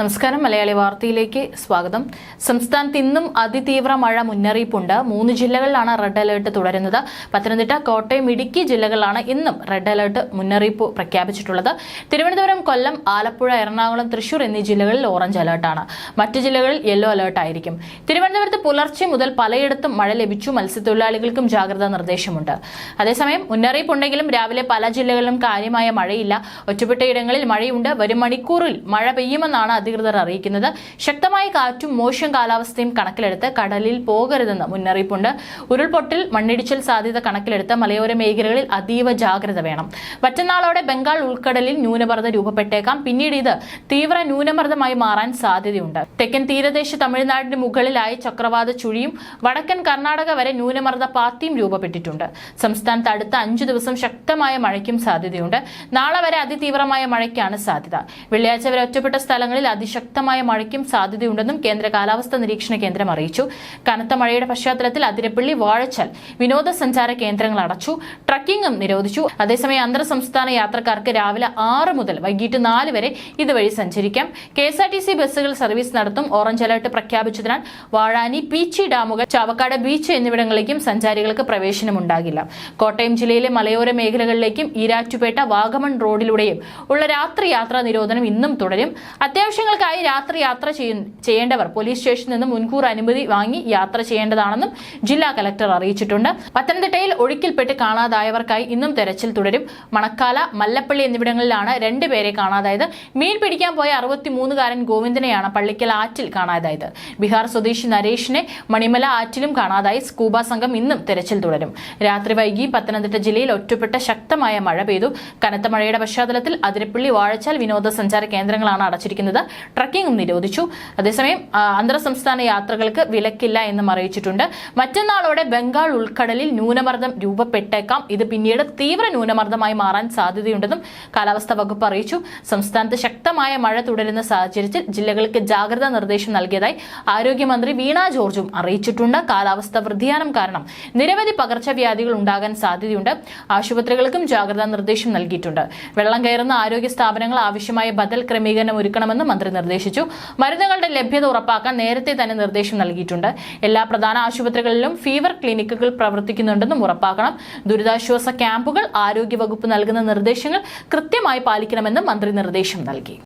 നമസ്കാരം. മലയാളി വാർത്തയിലേക്ക് സ്വാഗതം. സംസ്ഥാനത്ത് ഇന്നും അതിതീവ്ര മഴ മുന്നറിയിപ്പുണ്ട്. മൂന്ന് ജില്ലകളിലാണ് റെഡ് അലേർട്ട് തുടരുന്നത്. പത്തനംതിട്ട കോട്ടയം ഇടുക്കി ജില്ലകളിലാണ് ഇന്നും റെഡ് അലേർട്ട് മുന്നറിയിപ്പ് പ്രഖ്യാപിച്ചിട്ടുള്ളത്. തിരുവനന്തപുരം കൊല്ലം ആലപ്പുഴ എറണാകുളം തൃശൂർ എന്നീ ജില്ലകളിൽ ഓറഞ്ച് അലേർട്ടാണ് മറ്റ് ജില്ലകളിൽ യെല്ലോ അലേർട്ട് ആയിരിക്കും. തിരുവനന്തപുരത്ത് പുലർച്ചെ മുതൽ പലയിടത്തും മഴ ലഭിച്ചു. മത്സ്യത്തൊഴിലാളികൾക്കും ജാഗ്രതാ നിർദ്ദേശമുണ്ട്. അതേസമയം മുന്നറിയിപ്പുണ്ടെങ്കിലും രാവിലെ പല ജില്ലകളിലും കാര്യമായ മഴയില്ല. ഒറ്റപ്പെട്ട ഇടങ്ങളിൽ മഴയുണ്ട്. വരും മണിക്കൂറിൽ മഴ പെയ്യുമെന്നാണ് അധികൃതർ അറിയിക്കുന്നത്. ശക്തമായ കാറ്റും മോശം കാലാവസ്ഥയും കണക്കിലെടുത്ത് കടലിൽ പോകരുതെന്ന് മുന്നറിയിപ്പുണ്ട്. ഉരുൾപൊട്ടൽ മണ്ണിടിച്ചിൽ സാധ്യത കണക്കിലെടുത്ത് മലയോര മേഖലകളിൽ അതീവ ജാഗ്രത വേണം. മറ്റന്നാളോടെ ബംഗാൾ ഉൾക്കടലിൽ ന്യൂനമർദ്ദം രൂപപ്പെട്ടേക്കാം. പിന്നീട് ഇത് തീവ്ര ന്യൂനമർദ്ദമായി മാറാൻ സാധ്യതയുണ്ട്. തെക്കൻ തീരദേശ തമിഴ്നാടിന് മുകളിലായി ചക്രവാത ചുഴിയും വടക്കൻ കർണാടക വരെ ന്യൂനമർദ്ദ പാത്തിയും രൂപപ്പെട്ടിട്ടുണ്ട്. സംസ്ഥാനത്ത് അടുത്ത അഞ്ചു ദിവസം ശക്തമായ മഴയ്ക്കും സാധ്യതയുണ്ട്. നാളെ വരെ അതിതീവ്രമായ മഴയ്ക്കാണ് സാധ്യത. വെള്ളിയാഴ്ച വരെ ഒറ്റപ്പെട്ട സ്ഥലങ്ങളിൽ അതിശക്തമായ മഴയ്ക്കും സാധ്യതയുണ്ടെന്നും കേന്ദ്ര കാലാവസ്ഥാ നിരീക്ഷണ കേന്ദ്രം അറിയിച്ചു. കനത്ത മഴയുടെ പശ്ചാത്തലത്തിൽ അതിരപ്പള്ളി വാഴച്ചാൽ വിനോദസഞ്ചാര കേന്ദ്രങ്ങൾ അടച്ചു. ട്രക്കിംഗും നിരോധിച്ചു. അതേസമയം അന്തർ സംസ്ഥാന യാത്രക്കാർക്ക് രാവിലെ ആറ് മുതൽ വൈകിട്ട് നാല് വരെ ഇതുവഴി സഞ്ചരിക്കാം. K S R T C ബസ്സുകൾ സർവീസ് നടത്തും. ഓറഞ്ച് അലർട്ട് പ്രഖ്യാപിച്ചതിനാൽ വാഴാനി പീച്ചി ഡാമുകൾ ചാവക്കാട് ബീച്ച് എന്നിവിടങ്ങളിലേക്കും സഞ്ചാരികൾക്ക് പ്രവേശനം ഉണ്ടാകില്ല. കോട്ടയം ജില്ലയിലെ മലയോര മേഖലകളിലേക്കും ഈരാറ്റുപേട്ട വാഗമൺ റോഡിലൂടെയും ഉള്ള രാത്രി യാത്രാ നിരോധനം ഇന്നും തുടരും. അത്യാവശ്യങ്ങൾക്കായി രാത്രി യാത്ര ചെയ്യ- ചെയ്യേണ്ടവർ പോലീസ് സ്റ്റേഷനിൽ നിന്ന് മുൻകൂർ അനുമതി വാങ്ങി യാത്ര ചെയ്യേണ്ടതാണെന്നും ജില്ലാ കലക്ടർ അറിയിച്ചിട്ടുണ്ട്. പത്തനംതിട്ടയിൽ ഒഴുക്കിൽപ്പെട്ട് കാണാതായവർക്കായി ഇന്നും തെരച്ചിൽ തുടരും. മണക്കാല മല്ലപ്പള്ളി എന്നിവിടങ്ങളിലാണ് രണ്ടുപേരെ കാണാതായത്. മീൻ പിടിക്കാൻ പോയ അറുപത്തിമൂന്നുകാരൻ ഗോവിന്ദനെയാണ് പള്ളിക്കൽ ആറ്റിൽ കാണാതായത്. ബീഹാർ സ്വദേശി നരേഷിനെ മണിമല ആറ്റിലും കാണാതായി. സ്കൂബ സംഘം ഇന്നും തെരച്ചിൽ തുടരും. രാത്രി വൈകി പത്തനംതിട്ട ജില്ലയിൽ ഒറ്റപ്പെട്ട ശക്തമായ മഴ പെയ്തു. കനത്ത മഴയുടെ പശ്ചാത്തലത്തിൽ അതിരപ്പള്ളി വാഴച്ചാൽ വിനോദസഞ്ചാര കേന്ദ്രങ്ങളാണ് അടച്ചിരിക്കുന്നത്. ട്രക്കിംഗും നിരോധിച്ചു. അതേസമയം അന്തർ സംസ്ഥാന യാത്രകൾക്ക് വിലക്കില്ല എന്നും അറിയിച്ചിട്ടുണ്ട്. മറ്റന്നാളോടെ ബംഗാൾ ഉൾക്കടലിൽ ന്യൂനമർദ്ദം രൂപപ്പെട്ടേക്കാം. ഇത് പിന്നീട് തീവ്ര ന്യൂനമർദ്ദമായി മാറാൻ സാധ്യതയുണ്ടെന്നും കാലാവസ്ഥാ വകുപ്പ് അറിയിച്ചു. സംസ്ഥാനത്ത് ശക്തമായ മഴ തുടരുന്ന സാഹചര്യത്തിൽ ജില്ലകൾക്ക് ജാഗ്രതാ നിർദ്ദേശം നൽകിയതായി ആരോഗ്യമന്ത്രി വീണ ജോർജും അറിയിച്ചിട്ടുണ്ട്. കാലാവസ്ഥ വ്യതിയാനം കാരണം നിരവധി പകർച്ചവ്യാധികൾ ഉണ്ടാകാൻ സാധ്യതയുണ്ട്. ആശുപത്രികൾക്കും ജാഗ്രതാ നിർദ്ദേശം നൽകിയിട്ടുണ്ട്. വെള്ളം കയറുന്ന ആരോഗ്യ സ്ഥാപനങ്ങൾ ആവശ്യമായ ബദൽ ക്രമീകരണം ഒരുക്കണമെന്ന് മന്ത്രി നിർദ്ദേശിച്ചു. മരുന്നുകളുടെ ലഭ്യത ഉറപ്പാക്കാൻ നേരത്തെ തന്നെ നിർദ്ദേശം നൽകിയിട്ടുണ്ട്. എല്ലാ പ്രധാന ആശുപത്രികളിലും ഫീവർ ക്ലിനിക്കുകൾ പ്രവർത്തിക്കുന്നുണ്ടെന്നും ഉറപ്പാക്കണം. ദുരിതാശ്വാസ ക്യാമ്പുകൾ ആരോഗ്യവകുപ്പ് നൽകുന്ന നിർദ്ദേശങ്ങൾ കൃത്യമായി പാലിക്കണമെന്നും മന്ത്രി നിർദ്ദേശം നൽകി.